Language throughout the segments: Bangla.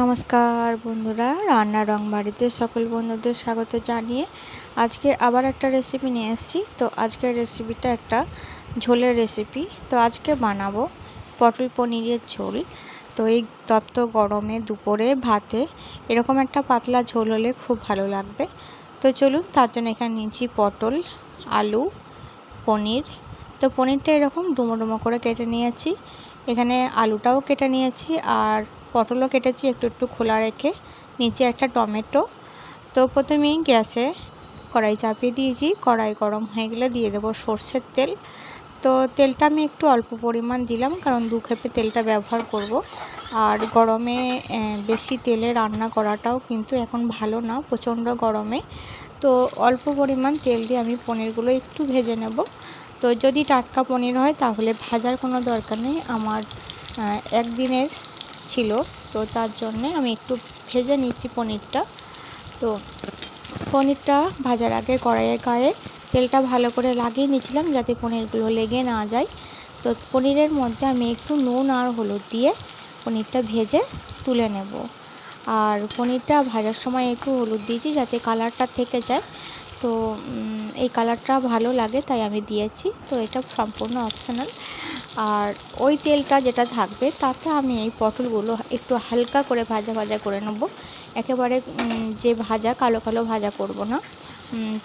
নমস্কার বন্ধুরা রান্না রং বাড়িতে সকল বন্ধুদের স্বাগত জানিয়ে আজকে আবার একটা রেসিপি নিয়ে এসেছি। তো আজকের রেসিপিটা একটা ঝোলের রেসিপি তো আজকে বানাবো পটল পনিরের ঝোল। তো এই তপ্ত গরমে দুপুরে ভাতে এরকম একটা পাতলা ঝোল হলে খুব ভালো লাগবে। তো চলুন, তার জন্য এখানে নিয়েছি পটল, আলু, পনির। তো পনিরটা এরকম ডুমো ডুমো করে কেটে নিয়েছি। এখানে আলুটাও কেটে নিয়েছি আর পটলও কেটেছি, একটু একটু খোলা রেখে নিচে একটা টমেটো। তো প্রথমেই গ্যাসে কড়াই চাপিয়ে দিয়েছি, কড়াই গরম হয়ে গেলে দিয়ে দেবো সর্ষের তেল। তো তেলটা আমি একটু অল্প পরিমাণ দিলাম, কারণ দু খেপে তেলটা ব্যবহার করব। আর গরমে বেশি তেলে রান্না করাটাও কিন্তু এখন ভালো না, প্রচণ্ড গরমে। তো অল্প পরিমাণ তেল দিয়ে আমি পনিরগুলো একটু ভেজে নেব। তো যদি টাটকা পনির হয়, তাহলে ভাজার কোনো দরকার নেই। আমার একদিনের ছিল। তো তার জন্যে আমি একটু ভেজে নিচ্ছি পনিরটা। তো পনিরটা ভাজার আগে কড়াইয়ে গায়ে তেলটা ভালো করে লাগিয়ে নিয়েছিলাম যাতে পনিরগুলো লেগে না যায়। তো পনিরের মধ্যে আমি একটু নুন আর হলুদ দিয়ে পনিরটা ভেজে তুলে নেব। আর পনিরটা ভাজার সময় একটু হলুদ দিয়েছি যাতে কালারটা থেকে যায়। তো এই কালারটা ভালো লাগে তাই আমি দিয়েছি। তো এটা সম্পূর্ণ অপশনাল আর ওই তেলটা যেটা থাকবে, তাতে আমি এই পটলগুলো একটু হালকা করে ভাজা ভাজা করে নেব। একেবারে যে ভাজা, কালো কালো ভাজা করব না।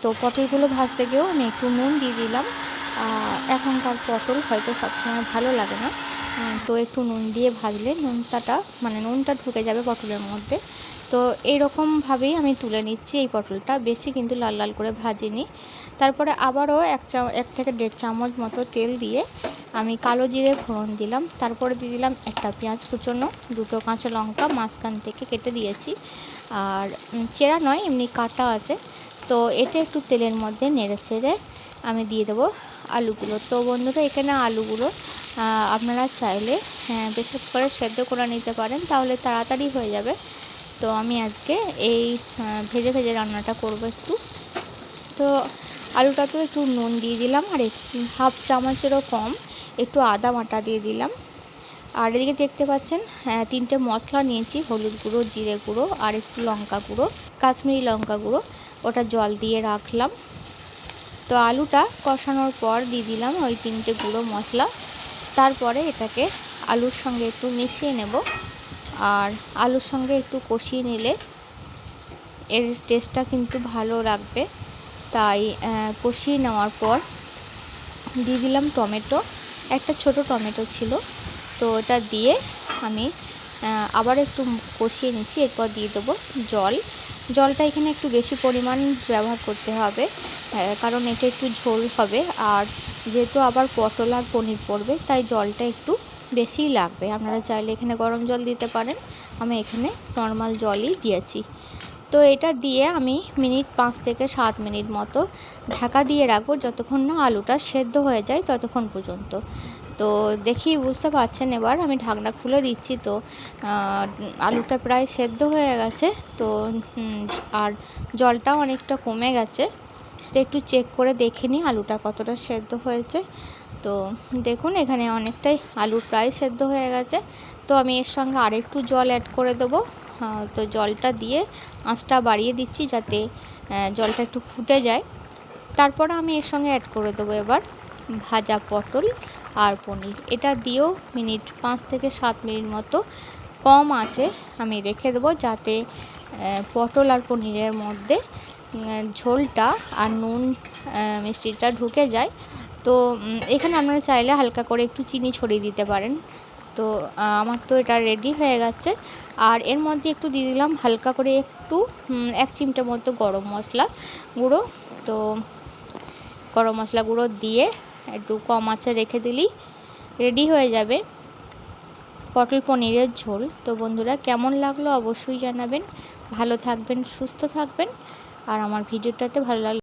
তো পটলগুলো ভাজতে গিয়েও আমি একটু নুন দিয়ে দিলাম। এখনকার পটল হয়তো সবসময় ভালো লাগে না। তো একটু নুন দিয়ে ভাজলে নুনটাটা মানে নুনটা ঢুকে যাবে পটলের মধ্যে। তো এইরকমভাবেই আমি তুলে নিচ্ছি এই পটলটা। বেশি কিন্তু লাল লাল করে ভাজিনি। তারপরে আবারও এক চা, এক থেকে দেড় চামচ মতো তেল দিয়ে আমি কালো জিরে ফোড়ন দিলাম, তারপরে দিয়ে দিলাম একটা পেঁয়াজ কুচোনো, দুটো কাঁচা লঙ্কা মাঝখান থেকে কেটে দিয়েছি। আর চেরা নয়, এমনি কাটা আছে। তো এটা একটু তেলের মধ্যে নেড়ে চেড়ে আমি দিয়ে দেবো আলুগুলো। তো বন্ধুরা, এখানে আলুগুলো আপনারা চাইলে হ্যাঁ বেশি করে সেদ্ধ করে নিতে পারেন, তাহলে তাড়াতাড়ি হয়ে যাবে। তো আমি আজকে এই ভেজে ভেজে রান্নাটা করব একটু। তো আলুটাতেও একটু নুন দিয়ে দিলাম, আর হাফ চামচেরও কম। একটু আদা বাটা দিয়ে দিলাম। আর এদিকে দেখতে পাচ্ছেন হ্যাঁ তিনটে মশলা নিয়েছি, হলুদ গুঁড়ো, জিরে গুঁড়ো, আর একটু লঙ্কা গুঁড়ো, কাশ্মীরি লঙ্কা গুঁড়ো, ওটা জল দিয়ে রাখলাম। তো আলুটা কষানোর পর দিয়ে দিলাম ওই তিনটে গুঁড়ো মশলা। তারপরে এটাকে আলুর সঙ্গে একটু মিশিয়ে নেব। আর আলুর সঙ্গে একটু কষিয়ে নিলে এর টেস্টটা কিন্তু ভালো লাগবে। তাই কষিয়ে নেওয়ার পর দিয়ে দিলাম টমেটো। একটা ছোট টমেটো ছিল। তো ওটা দিয়ে আমি আবার একটু কষিয়ে নিচ্ছি, এরপর দিয়ে দেবো জল। জলটা এখানে একটু বেশি পরিমাণ ব্যবহার করতে হবে কারণ এটা একটু ঝোল হবে। আর যেহেতু আবার পটল আর পনির পড়বে, তাই জলটা একটু বেশিই লাগবে। আপনারা চাইলে এখানে গরম জল দিতে পারেন। আমি এখানে নর্মাল জলই দিয়েছি। তো এটা দিয়ে আমি মিনিট পাঁচ থেকে সাত মিনিট মতো ঢাকা দিয়ে রাখব যতক্ষণ না আলুটা সেদ্ধ হয়ে যায় ততক্ষণ পর্যন্ত। তো দেখি, বুঝতে পারছেন এবার আমি ঢাকনা খুলে দিচ্ছি তো আলুটা প্রায় সেদ্ধ হয়ে গেছে তো আর জলটাও অনেকটা কমে গেছে। তো একটু চেক করে দেখে নিই আলুটা কতটা সেদ্ধ হয়েছে। তো দেখুন, এখানে অনেকটাই আলু প্রায় সেদ্ধ হয়ে গেছে। তো আমি এর সঙ্গে আরেকটু জল অ্যাড করে দেবো। তো জলটা দিয়ে আঁচটা বাড়িয়ে দিচ্ছি যাতে জলটা একটু ফুটে যায়। তারপর আমি এর সঙ্গে অ্যাড করে দেবো এবার ভাজা পটল আর পনির। এটা দিয়েও মিনিট পাঁচ থেকে সাত মিনিট মতো কম আছে আমি রেখে দেবো যাতে পটল আর পনিরের মধ্যে ঝোলটা আর নুন মিষ্টিটা ঢুকে যায়। তো এখানে আপনারা চাইলে হালকা করে একটু চিনি ছড়িয়ে দিতে পারেন। তো আমার তো এটা রেডি হয়ে গেছে। আর এর মধ্যে একটু দিয়ে দিলাম হালকা করে একটু এক চিমটে মতো গরম মশলা গুঁড়ো। তো, গরম মশলা গুঁড়ো দিয়ে একটু কম আঁচে রেখে দিলেই রেডি হয়ে যাবে। পটল পনিরের ঝোল। তো বন্ধুরা, কেমন লাগল অবশ্যই জানাবেন। ভালো থাকবেন, সুস্থ থাকবেন। আর আমার ভিডিওটাতে ভালো লাগলে